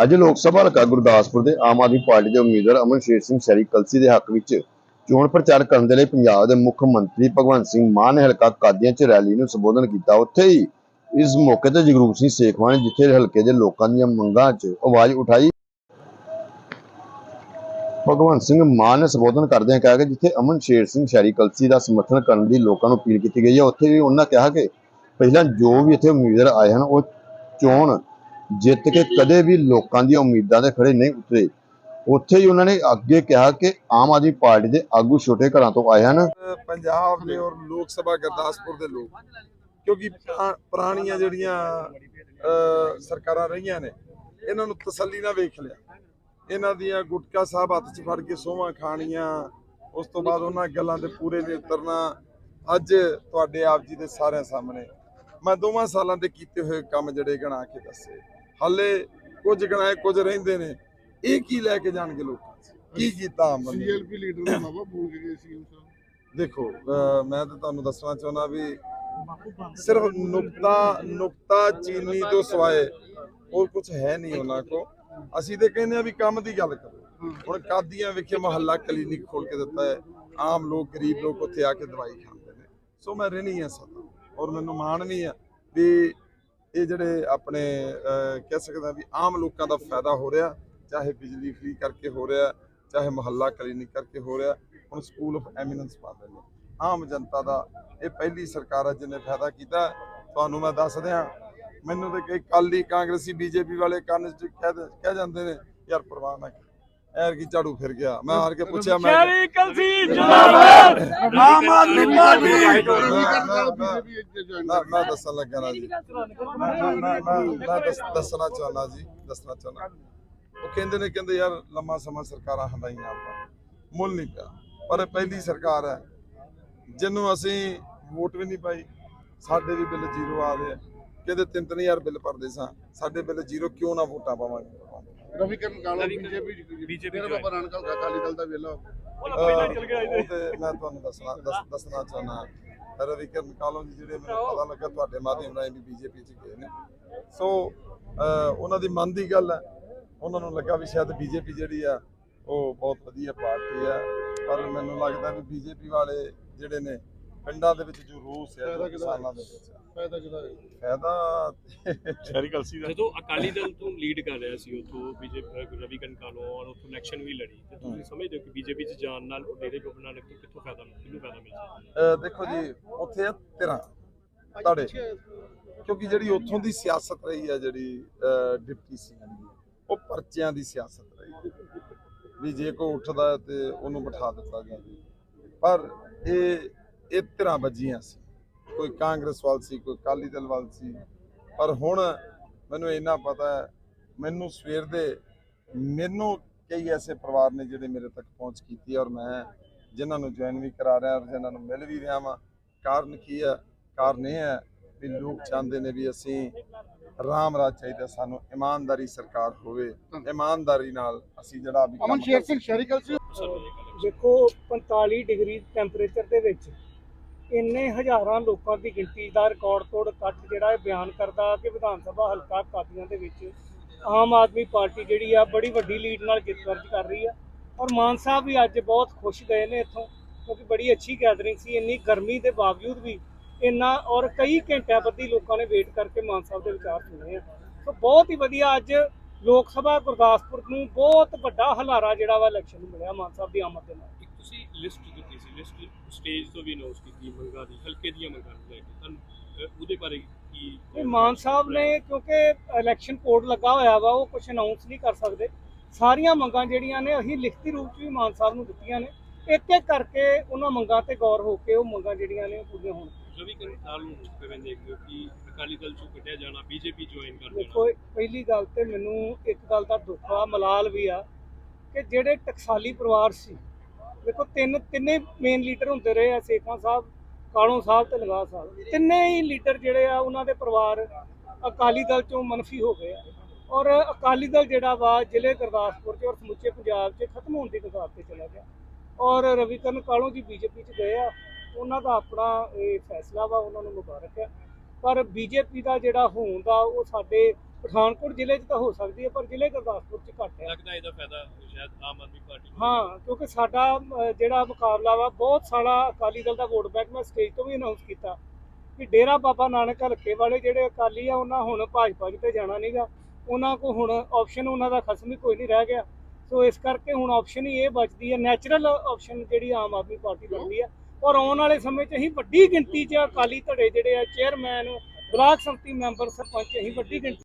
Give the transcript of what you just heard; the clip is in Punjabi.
ਅੱਜ ਲੋਕ ਸਭਾ ਹਲਕਾ ਗੁਰਦਾਸਪੁਰ ਦੇ ਆਮ ਆਦਮੀ ਪਾਰਟੀ ਦੇ ਉਮੀਦਵਾਰ ਅਮਨਸ਼ੇਰ ਸਿੰਘ ਸ਼ਰੀ ਕਲਸੀ ਦੇ ਹੱਕ ਵਿੱਚ ਚੋਣ ਪ੍ਰਚਾਰ ਕਰਨ ਦੇ ਲਈ ਪੰਜਾਬ ਦੇ ਮੁੱਖ ਮੰਤਰੀ ਭਗਵੰਤ ਸਿੰਘ ਮਾਨ ਨੇ ਹਲਕਾ ਕਾਦੀਆਂ 'ਚ ਰੈਲੀ ਨੂੰ ਸੰਬੋਧਨ ਕੀਤਾ। ਉੱਥੇ ਹੀ ਇਸ ਮੌਕੇ ਤੇ ਜਗਰੂਪ ਸਿੰਘ ਸੇਖਵਾਂ ਨੇ ਜਿੱਥੇ ਹਲਕੇ ਦੇ ਲੋਕਾਂ ਦੀਆਂ ਮੰਗਾਂ 'ਚ ਆਵਾਜ਼ ਉਠਾਈ। ਭਗਵੰਤ ਸਿੰਘ ਮਾਨ ਨੇ ਸੰਬੋਧਨ ਕਰਦਿਆਂ ਕਿਹਾ ਕਿ ਜਿੱਥੇ ਅਮਨ ਸ਼ੇਰ ਸਿੰਘ ਸ਼ਹਿਰੀ ਕਲਸੀ ਦਾ ਸਮਰਥਨ ਕਰਨ ਦੀ ਲੋਕਾਂ ਨੂੰ ਅਪੀਲ ਕੀਤੀ ਗਈ ਹੈ, ਉੱਥੇ ਵੀ ਉਹਨਾਂ ਕਿਹਾ ਕਿ ਪਹਿਲਾਂ ਜੋ ਵੀ ਇੱਥੇ ਉਮੀਦਵਾਰ ਆਏ ਹਨ, ਉਹ ਚੋਣ ਜਿੱਤ ਕੇ ਕਦੇ ਵੀ ਲੋਕਾਂ ਦੀਆਂ ਉਮੀਦਾਂ ਦੇ ਖੜੇ ਨਹੀਂ ਉਤਰੇ। ਉੱਥੇ ਹੀ ਉਹਨਾਂ ਨੇ ਅੱਗੇ ਕਿਹਾ ਕਿ ਆਮ ਆਦਮੀ ਪਾਰਟੀ ਦੇ ਆਗੂ ਛੋਟੇ ਘਰਾਂ ਤੋਂ ਆਏ ਹਨ। ਪੰਜਾਬ ਦੇ ਔਰ ਲੋਕ ਸਭਾ ਗੁਰਦਾਸਪੁਰ ਦੇ ਲੋਕ ਕਿਉਂਕਿ ਪੁਰਾ- ਪੁਰਾਣੀਆਂ ਜਿਹੜੀਆਂ ਸਰਕਾਰਾਂ ਰਹੀਆਂ ਨੇ ਇਹਨਾਂ ਨੂੰ ਤਸੱਲੀ ਨਾਲ ਵੇਖ ਲਿਆ। ਇਹਨਾਂ ਦੀਆਂ ਗੁਟਕਾ ਸਾਹਿਬ ਹੱਥ 'ਚ ਫੜ ਕੇ ਸੋਹਾਂ ਖਾਣੀਆਂ ਉਸ ਤੋਂ ਬਾਅਦ ਉਹਨਾਂ ਗੱਲਾਂ ਦੇ ਪੂਰੇ ਨਹੀਂ ਉਤਰਨਾ ਅੱਜ ਤੁਹਾਡੇ ਆਪ ਜੀ ਦੇ ਸਾਰਿਆਂ ਸਾਹਮਣੇ। ਮੈਂ ਦੋਵਾਂ ਸਾਲਾਂ ਦੇ ਕੀਤੇ ਹੋਏ ਕੰਮ ਜਿਹੜੇ ਗਣਾ ਕੇ ਦੱਸੇ। ਹਾਲੇ ਕੁਝ ਗਣਾਏ ਕੁਝ ਰਹਿੰਦੇ ਨੇ। ਇਹ ਕੀ ਲੈ ਕੇ ਜਾਣਗੇ ਲੋਕਾਂ? ਕੀ ਕੀਤਾ ਆਮ ਬੰਦੇ ਨੇ? ਸੀਐਲਪੀ ਲੀਡਰ ਦਾ ਬਾਬਾ ਭੁੱਲ ਗਏ ਸੀ ਦੇਖੋ ਮੈਂ ਤਾਂ ਤੁਹਾਨੂੰ ਦੱਸਣਾ ਚਾਹੁੰਦਾ ਵੀ ਸਿਰਫ ਨੁਕਤਾ ਨੁਕਤਾ ਚੀਨੀ ਤੋਂ ਸਿਵਾਏ ਹੋਰ ਕੁਝ ਹੈ ਨਹੀਂ ਉਹਨਾਂ ਕੋ ਅਸੀਂ ਤੇ ਕਹਿੰਦੇ ਆ ਵੀ ਕੰਮ ਦੀ ਗੱਲ ਕਰੋ। ਹੁਣ ਕਾਦੀਆਂ ਵਿਖੇ ਮਹੱਲਾ ਕਲੀਨਿਕ ਖੋਲ ਕੇ ਦਿੱਤਾ ਹੈ। ਆਮ ਲੋਕ ਗਰੀਬ ਲੋਕ ਉੱਥੇ ਆ ਕੇ ਦਵਾਈ ਖਾਂਦੇ ਨੇ। ਸੋ ਮੈਂ ਰਹਿਣੀ ਆ ਸਦਾ। ਔਰ ਮੈਨੂੰ ਮਾਣ ਵੀ ਆ ਵੀ ਇਹ ਜਿਹੜੇ ਆਪਣੇ ਅਹ, ਕਹਿ ਸਕਦਾ ਵੀ ਆਮ ਲੋਕਾਂ ਦਾ ਫਾਇਦਾ ਹੋ ਰਿਹਾ ਚਾਹੇ ਬਿਜਲੀ ਫ੍ਰੀ ਕਰਕੇ ਹੋ ਰਿਹਾ ਚਾਹੇ ਮੁਹੱਲਾ ਕਲੀਨਿਕ ਕਰਕੇ ਹੋ ਰਿਹਾ ਹੁਣ ਸਕੂਲ ਆਫ ਐਮੀਨੈਂਸ ਪਾ ਰਹੇ ਨੇ ਆਮ ਜਨਤਾ ਦਾ ਇਹ ਪਹਿਲੀ ਸਰਕਾਰ ਹੈ ਜਿਹਨੇ ਫਾਇਦਾ ਕੀਤਾ। ਤੁਹਾਨੂੰ ਮੈਂ ਦੱਸ ਦਿਆਂ ਮੈਨੂੰ ਤੇ ਕਈ ਕਾਲੀ ਕਾਂਗਰਸੀ ਬੀਜੇਪੀ ਵਾਲੇ ਕੰਨ ਚ ਕਹਿ ਦੇ- ਕਹਿ ਜਾਂਦੇ ਨੇ ਯਾਰ ਪਰਵਾਹ ਨਾ ਕਰ। ਐਰ ਕੀ ਝਾੜੂ ਫਿਰ ਗਿਆ। ਮੈਂ ਹਾਰ ਕੇ ਪੁੱਛਿਆ ਮੈਂ ਸ਼ਹਿਰੀ ਕਲਸੀ ਜਿੰਦਾਬਾਦ! ਆਮ ਆਦਮੀ ਪਾਰਟੀ ਮੈਂ ਦੱਸਣ ਲੱਗਾ ਨਾ ਜੀ। ਮੈਂ ਮੈਂ- ਮੈਂ ਮੈਂ ਦੱਸ- ਦੱਸਣਾ ਚਾਹੁੰਦਾ ਜੀ ਦੱਸਣਾ ਚਾਹੁੰਦਾ। ਉਹ ਕਹਿੰਦੇ ਨੇ ਕਹਿੰਦੇ ਯਾਰ ਲੰਮਾ ਸਮਾਂ ਸਰਕਾਰਾਂ ਹੰਡਾਈਆਂ ਆਪਾਂ। ਮੁੱਲ ਨਹੀਂ ਪਿਆ ਪਰ ਇਹ ਪਹਿਲੀ ਸਰਕਾਰ ਹੈ। ਜਿਹਨੂੰ ਅਸੀਂ ਵੋਟ ਵੀ ਨਹੀਂ ਪਾਈ ਸਾਡੇ ਵੀ ਬਿੱਲ ਜ਼ੀਰੋ ਆ ਰਹੇ ਆ। ਕਹਿੰਦੇ ਤਿੰਨ ਤਿੰਨ ਹਜ਼ਾਰ ਬਿੱਲ ਭਰਦੇ ਸਾਂ। ਸਾਡੇ ਬਿੱਲ ਜ਼ੀਰੋ ਕਿਉਂ ਨਾ ਵੋਟਾਂ ਪਾਵਾਂਗੇ? ਰਵੀ ਕਰਨ ਕਾਲੋ ਬੀਜੇਪੀ ਬੀਜੇਪੀ ਦਾ ਬਾਬਾ ਰਾਣ ਕਾਲ ਅਕਾਲੀ ਦਲ ਦਾ ਵੇਲਾ ਅਹ ਉਹ ਤੇ ਮੈਂ ਤੁਹਾਨੂੰ ਦੱਸਣਾ ਦੱਸ- ਦੱਸਣਾ ਚਾਹੁੰਦਾ ਰਵੀ ਕਰਨ ਕਾਲੋਂ ਜੀ ਜਿਹੜੇ ਮੈਨੂੰ ਪਤਾ ਲੱਗਾ ਤੁਹਾਡੇ ਮਾਧਿਅਮ ਰਾਹੀਂ ਵੀ ਬੀਜੇਪੀ ਚ ਗਏ ਨੇ ਸੋ ਉਹਨਾਂ ਦੀ ਮਨ ਦੀ ਗੱਲ ਹੈ ਉਹਨਾਂ ਨੂੰ ਲੱਗਾ ਵੀ ਸ਼ਾਇਦ ਬੀਜੇਪੀ ਜਿਹੜੀ ਆ ਉਹ ਬਹੁਤ ਵਧੀਆ ਪਾਰਟੀ ਆ ਪਰ ਮੈਨੂੰ ਲੱਗਦਾ ਵੀ ਬੀਜੇਪੀ ਵਾਲੇ ਜਿਹੜੇ ਨੇ ਪਿੰਡਾਂ ਦੇ ਵਿੱਚ ਜੋ ਰੋਸ ਹੈ ਜੋ ਕਿਸਾਨਾਂ ਦੇ ਵਿੱਚ। ਫਾਇਦਾ ਕਿਦਾ ਫਾਇਦਾ ਸ਼ਹਿਰੀ ਕਲਸੀ ਦਾ। ਜਦੋਂ ਅਕਾਲੀ ਦਲ ਤੋਂ ਲੀਡ ਕਰ ਰਿਹਾ ਸੀ ਉਥੋਂ ਬੀਜੇਪੀ ਰਵੀ ਕਨਕਾਲੋ ਔਰ ਉਥੋਂ ਇਲੈਕਸ਼ਨ ਵੀ ਲੜੀ। ਤੇ ਤੁਸੀਂ ਸਮਝਦੇ ਹੋ ਕਿ ਬੀਜੇਪੀ ਚ ਜਾਣ ਨਾਲ ਉਹ ਡੇਰੇ ਚੋਂ ਬਣਾ ਕੇ ਕਿੱਥੋਂ ਫਾਇਦਾ ਕਿਹਨੂੰ ਫਾਇਦਾ ਮਿਲ ਦੇਖੋ ਜੀ ਉੱਥੇ ਆ ਤੁਹਾਡੇ। ਕਿਉਂਕਿ ਜਿਹੜੀ ਉੱਥੋਂ ਦੀ ਸਿਆਸਤ ਰਹੀ ਹੈ ਜਿਹੜੀ ਡਿਪਟੀ ਸੀ ਉਹ ਪਰਚਿਆਂ ਦੀ ਸਿਆਸਤ ਰਹੀ। ਵੀ ਜੇ ਕੋਈ ਉੱਠਦਾ ਹੈ ਤੇ ਉਹਨੂੰ ਬਿਠਾ ਦਿੱਤਾ ਗਿਆ। ਪਰ ਇਹ ਇਹ ਧਿਰਾਂ ਵੱਜੀਆਂ ਸੀ। ਕੋਈ ਕਾਂਗਰਸ ਵੱਲ ਸੀ ਕੋਈ ਅਕਾਲੀ ਦਲ ਵੱਲ ਸੀ। ਪਰ ਹੁਣ ਮੈਨੂੰ ਇੰਨਾ ਪਤਾ ਹੈ ਮੈਨੂੰ ਸਵੇਰ ਦੇ ਮੈਨੂੰ ਕਈ ਐਸੇ ਪਰਿਵਾਰ ਨੇ ਜਿਹੜੇ ਮੇਰੇ ਤੱਕ ਪਹੁੰਚ ਕੀਤੀ ਔਰ ਮੈਂ ਜਿਨ੍ਹਾਂ ਨੂੰ ਜੁਆਇਨ ਵੀ ਕਰਾ ਰਿਹਾ ਔਰ ਜਿਨ੍ਹਾਂ ਨੂੰ ਮਿਲ ਵੀ ਰਿਹਾ ਵਾਂ। ਕਾਰਨ ਕੀ ਹੈ? ਕਾਰਨ ਇਹ ਹੈ ਵੀ ਲੋਕ ਚਾਹੁੰਦੇ ਨੇ ਵੀ ਅਸੀਂ ਰਾਮ ਰਾਜ ਚਾਹੀਦਾ ਸਾਨੂੰ ਇਮਾਨਦਾਰੀ ਸਰਕਾਰ ਹੋਵੇ। ਇਮਾਨਦਾਰੀ ਨਾਲ ਅਸੀਂ ਜਿਹੜਾ ਵੀ ਕੰਮ ਅਮਨ ਸ਼ੇਰ ਸਿੰਘ ਸ਼ਰੀਕਲ ਸੀ ਦੇਖੋ 45 ਡਿਗਰੀ ਟੈਂਪਰੇਚਰ ਦੇ ਵਿੱਚ ਇੰਨੇ ਹਜ਼ਾਰਾਂ ਲੋਕਾਂ ਦੀ ਗਿਣਤੀ ਦਾ ਰਿਕਾਰਡ ਤੋੜ ਕੱਟ ਜਿਹੜਾ ਇਹ ਬਿਆਨ ਕਰਦਾ ਕਿ ਵਿਧਾਨ ਸਭਾ ਹਲਕਾ ਕਾਦੀਆਂ ਦੇ ਵਿੱਚ ਆਮ ਆਦਮੀ ਪਾਰਟੀ ਜਿਹੜੀ ਆ ਬੜੀ ਵੱਡੀ ਲੀਡ ਨਾਲ ਜਿੱਤ ਦਰਜ ਕਰ ਰਹੀ ਆ। ਔਰ ਮਾਨ ਸਾਹਿਬ ਵੀ ਅੱਜ ਬਹੁਤ ਖੁਸ਼ ਗਏ ਨੇ ਇੱਥੋਂ, ਕਿਉਂਕਿ ਬੜੀ ਅੱਛੀ ਗੈਦਰਿੰਗ ਸੀ, ਇੰਨੀ ਗਰਮੀ ਦੇ ਬਾਵਜੂਦ ਵੀ ਇੰਨਾ ਔਰ ਕਈ ਘੰਟਿਆਂ ਬੱਧੀ ਲੋਕਾਂ ਨੇ ਵੇਟ ਕਰਕੇ ਮਾਨ ਸਾਹਿਬ ਦੇ ਵਿਚਾਰ ਸੁਣੇ ਆ। ਸੋ ਬਹੁਤ ਹੀ ਵਧੀਆ ਅੱਜ ਲੋਕ ਸਭਾ ਗੁਰਦਾਸਪੁਰ ਨੂੰ ਬਹੁਤ ਵੱਡਾ ਹਲਾਰਾ ਜਿਹੜਾ ਵਾ ਇਲੈਕਸ਼ਨ ਨੂੰ ਮਿਲਿਆ ਮਾਨ ਸਾਹਿਬ ਦੀ ਆਮਦ ਦੇ ਨਾਲ। ਤੁਸੀਂ ਲਿਸਟ ਦਿੱਤੀ ਸੀ ਲਿਸਟ ਸਟੇਜ ਤੋਂ ਵੀ ਅਨਾਉਂਸ ਕੀਤੀ ਮੰਗਾਂ ਦੀ ਹਲਕੇ ਦੀਆਂ ਮੰਗਾਂ ਨੂੰ ਲੈ ਕੇ ਤੁਹਾਨੂੰ ਅਹ, ਉਹਦੇ ਬਾਰੇ ਕੀ ਇਹ ਮਾਨ ਸਾਹਿਬ ਨੇ ਕਿਉਂਕਿ ਇਲੈਕਸ਼ਨ ਕੋਡ ਲੱਗਾ ਹੋਇਆ ਵਾ ਉਹ ਕੁਝ ਅਨਾਉਂਸ ਨਹੀਂ ਕਰ ਸਕਦੇ। ਸਾਰੀਆਂ ਮੰਗਾਂ ਜਿਹੜੀਆਂ ਨੇ ਅਸੀਂ ਲਿਖਤੀ ਰੂਪ 'ਚ ਵੀ ਮਾਨ ਸਾਹਿਬ ਨੂੰ ਦਿੱਤੀਆਂ ਨੇ। ਇੱਕ ਇੱਕ ਕਰਕੇ ਉਹਨਾਂ ਮੰਗਾਂ ਤੇ ਗੌਰ ਹੋ ਕੇ ਉਹ ਮੰਗਾਂ ਜਿਹੜੀਆਂ ਨੇ ਉਹ ਪੂਰੀਆਂ ਹੋਣ। ਰਵੀ ਕਨਕਾਲ ਨੂੰ ਕਿਵੇਂ ਦੇਖਦੇ ਹੋ ਕਿ ਅਕਾਲੀ ਦਲ ਚੋਂ ਕੱਢਿਆ ਜਾਣਾ ਬੀਜੇਪੀ ਜੁਆਇਨ ਕਰ ਦੇਖੋ ਪਹਿਲੀ ਗੱਲ ਤੇ ਮੈਨੂੰ ਇੱਕ ਗੱਲ ਦਾ ਦੁੱਖ ਆ ਮਲਾਲ ਵੀ ਆ ਕਿ ਜਿਹੜੇ ਟਕਸਾਲੀ ਪਰਿਵਾਰ ਸੀ ਦੇਖੋ, ਤਿੰਨ ਤਿੰਨੇ ਮੇਨ ਲੀਡਰ ਹੁੰਦੇ ਰਹੇ ਆ, ਸੇਖਾਂ ਸਾਹਿਬ, ਕਾਲੋਂ ਸਾਹਿਬ ਤੇ ਲਗਾ ਸਾਹਿਬ। ਤਿੰਨੇ ਹੀ ਲੀਡਰ ਜਿਹੜੇ ਆ, ਉਹਨਾਂ ਦੇ ਪਰਿਵਾਰ ਅਕਾਲੀ ਦਲ ਚੋਂ ਮਨਫੀ ਹੋ ਗਏ ਆ। ਔਰ ਅਕਾਲੀ ਦਲ ਜਿਹੜਾ ਵਾ, ਜ਼ਿਲ੍ਹੇ ਗੁਰਦਾਸਪੁਰ ਚ ਔਰ ਸਮੁੱਚੇ ਪੰਜਾਬ 'ਚ ਖਤਮ ਹੋਣ ਦੀ ਕਗਾਰ ਤੇ ਚਲਾ ਗਿਆ। ਔਰ ਰਵੀਕਰਨ ਕਾਲੋਂ ਜੀ ਬੀਜੇਪੀ 'ਚ ਗਏ ਆ, ਉਹਨਾਂ ਦਾ ਆਪਣਾ ਇਹ ਫੈਸਲਾ ਵਾ, ਉਹਨਾਂ ਨੂੰ ਮੁਬਾਰਕ ਹੈ ਪਰ ਬੀਜੇਪੀ ਦਾ ਜਿਹੜਾ ਹੋਂਦ ਆ, ਉਹ ਸਾਡੇ ਪਠਾਨਕੋਟ ਜ਼ਿਲ੍ਹੇ 'ਚ ਤਾਂ ਹੋ ਸਕਦੀ ਹੈ ਪਰ ਜ਼ਿਲ੍ਹੇ ਗੁਰਦਾਸਪੁਰ 'ਚ ਘੱਟ ਹੈ। ਲੱਗਦਾ ਇਹਦਾ ਫਾਇਦਾ ਸ਼ਾਇਦ ਆਮ ਆਦਮੀ ਪਾਰਟੀ ਨੂੰ। ਹਾਂ ਕਿਉਂਕਿ ਸਾਡਾ ਅਹ, ਜਿਹੜਾ ਮੁਕਾਬਲਾ ਵਾ ਬਹੁਤ ਸਾਰਾ ਅਕਾਲੀ ਦਲ ਦਾ ਵੋਟ ਬੈਂਕ ਮੈਂ ਸਟੇਜ ਤੋਂ ਵੀ ਅਨਾਉਂਸ ਕੀਤਾ ਕਿ ਡੇਰਾ ਬਾਬਾ ਨਾਨਕ ਹਲਕੇ ਵਾਲੇ ਜਿਹੜੇ ਅਕਾਲੀ ਆ ਉਹਨਾਂ ਹੁਣ ਭਾਜਪਾ 'ਚ ਤੇ ਜਾਣਾ ਨਹੀਂਗਾ ਉਹਨਾਂ ਕੋ ਹੁਣ ਆਪਸ਼ਨ ਉਹਨਾਂ ਦਾ ਖਸਮ ਹੀ ਕੋਈ ਨਹੀਂ ਰਹਿ ਗਿਆ। ਸੋ ਇਸ ਕਰਕੇ ਹੁਣ ਆਪਸ਼ਨ ਹੀ ਇਹ ਬਚਦੀ ਹੈ ਨੈਚੁਰਲ ਆਪਸ਼ਨ ਜਿਹੜੀ ਆਮ ਆਦਮੀ ਪਾਰਟੀ ਬਣਦੀ ਹੈ। ਔਰ ਆਉਣ ਵਾਲੇ ਸਮੇਂ 'ਚ ਅਸੀਂ ਵੱਡੀ ਗਿਣਤੀ 'ਚ ਅਕਾਲੀ ਧੜੇ ਜਿਹੜੇ ਆ ਚੇਅਰਮੈਨ ਬਲਾਕ ਸੰਮਤੀ ਮੈਂਬਰ ਸਰਪੰਚ ਅਸੀਂ ਵੱਡੀ ਗਿਣਤੀ